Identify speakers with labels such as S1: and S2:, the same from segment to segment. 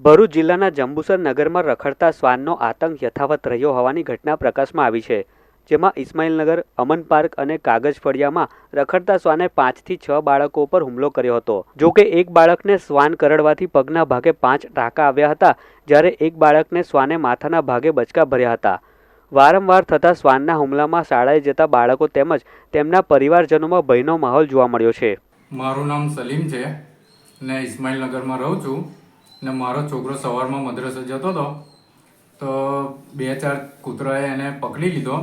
S1: ભરૂચ જિલ્લાના જંબુસર નગરમાં રખડતા શ્વાનનો આતંક યથાવત રહ્યો હોવાની ઘટના પ્રકાશમાં આવી છે, જેમાં ઇસ્માઇલનગર અમન પાર્ક અને કાગજ ફળિયામાં રખડતા શ્વાને પાંચથી છ બાળકો પર હુમલો કર્યો હતો. જો કે એક બાળકને શ્વાન કરડવાથી પગના ભાગે પાંચ ટાંકા આવ્યા હતા, જ્યારે એક બાળકને શ્વાને માથાના ભાગે બચકા ભર્યા હતા. વારંવાર થતા શ્વાનના હુમલામાં શાળાએ જતા બાળકો તેમજ તેમના પરિવારજનોમાં ભયનો માહોલ જોવા મળ્યો છે.
S2: મારું નામ સલીમ છે. ને ઇસ્માઇલનગરમાં રહું છું. ને મારો છોકરો સવારમાં મદ્રસે જતો હતો તો બે ચાર કૂતરાએ એને પકડી લીધો.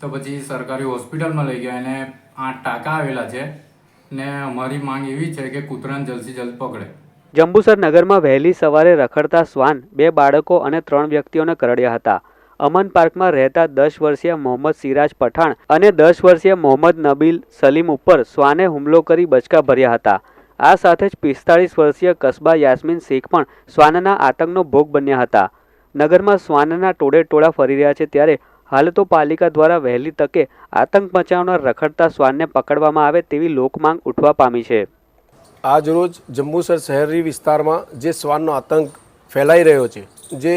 S2: તો પછી સરકારી હોસ્પિટલમાં લઈ ગયા. એને આઠ ટાંકા આવેલા છે. ને અમારી માંગ એવી છે કે કૂતરાને જલ્દી જલ્દ પકડે.
S1: જંબુસર નગરમાં વહેલી સવારે રખડતા શ્વાન બે બાળકો અને ત્રણ વ્યક્તિઓને કરડ્યા હતા. અમન પાર્કમાં રહેતા દસ વર્ષીય મોહમ્મદ સિરાજ પઠાણ અને દસ વર્ષીય મોહમ્મદ નબીલ સલીમ ઉપર શ્વાને હુમલો કરી બચકા ભર્યા હતા. આ સાથે જ પિસ્તાળીસ વર્ષીય કસબા યાસ્મીન શેખ પણ શ્વાનના આતંકનો ભોગ બન્યા હતા. નગરમાં શ્વાનના ટોળે ટોળા ફરી રહ્યા છે ત્યારે હાલ તો પાલિકા દ્વારા વહેલી તકે આતંક મચાવનાર રખડતા શ્વાનને પકડવામાં આવે તેવી લોકમાંગ ઉઠવા પામી છે.
S3: આજરોજ જંબુસર શહેરી વિસ્તારમાં જે શ્વાનનો આતંક ફેલાઈ રહ્યો છે, જે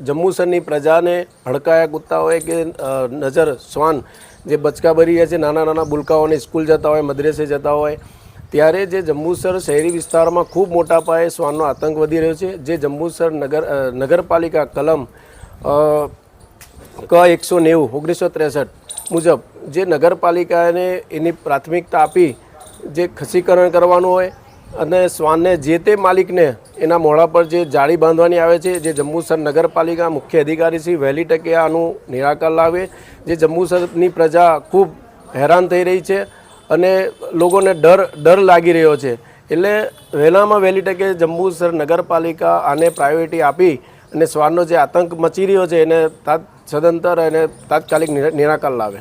S3: જંબુસરની પ્રજાને હડકાયા કૂદતા હોય કે નજર શ્વાન જે બચકા ભરી રહ્યા છે, નાના નાના બુલકાઓને સ્કૂલ જતા હોય, મદ્રેસે જતા હોય ત્યારે જે જંબુસર શહેરી વિસ્તારમાં ખૂબ મોટા પાયે શ્વાનનો આતંક વધી રહ્યો છે, જે જંબુસર નગર નગરપાલિકા કલમ ક એકસો નેવું, ઓગણીસો ત્રેસઠ મુજબ જે નગરપાલિકાને એની પ્રાથમિકતા આપી જે ખસીકરણ કરવાનું હોય અને શ્વાનને જે તે માલિકને એના મોઢા પર જે જાળી બાંધવાની આવે છે, જે જંબુસર નગરપાલિકા મુખ્ય અધિકારી શ્રી વહેલી તકે આનું નિરાકરણ લાવે, જે જંબુસરની પ્રજા ખૂબ હેરાન થઈ રહી છે અને લોકોને ડર ડર લાગી રહ્યો છે. એટલે વહેલામાં વહેલી તકે જંબુસર નગરપાલિકા આને પ્રાયોરિટી આપી અને શ્વાનનો જે આતંક મચી રહ્યો છે એને તાત સદંતર અને તાત્કાલિક નિરાકાર લાવે.